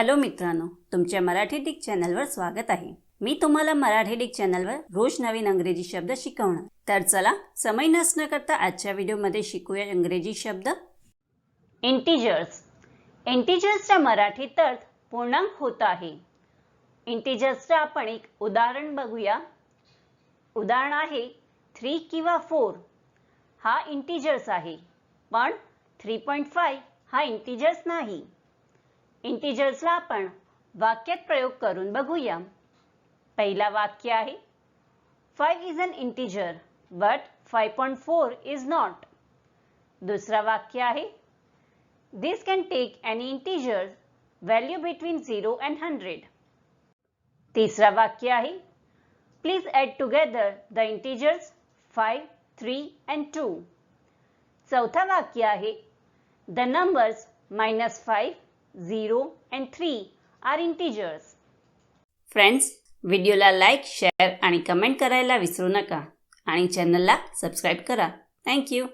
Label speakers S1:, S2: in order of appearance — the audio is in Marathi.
S1: हॅलो मित्रांनो तुमच्या मराठी डिक चॅनलवर स्वागत आहे. मी तुम्हाला मराठी डिक चॅनलवर रोज नवीन इंग्रजी शब्द शिकवणार. तर चला समय नसणं करता आजच्या व्हिडिओमध्ये शिकूया इंग्रजी शब्द. इंटिजर्स इंटिजर्सचा मराठीत अर्थ पूर्णांक होत आहे. इंटिजर्सचं आपण एक उदाहरण बघूया. उदाहरण आहे थ्री किंवा फोर हा इंटिजर्स आहे. पण थ्री पॉईंट फाय हा इंटिजर्स नाही. इंटिजर्सला आपण वाक्यात प्रयोग करून बघूया. पहिला वाक्य आहे five is an integer but five point four is not दुसरा वाक्य आहे this can take any integer value between zero and hundred तिसरा वाक्य आहे please add together the integers five three and two चौथा वाक्य आहे the numbers minus five zero and three are integers friends व्हिडिओला लाईक शेअर आणि कमेंट करायला विसरू नका. आणि चॅनलला सबस्क्राईब करा. थँक्यू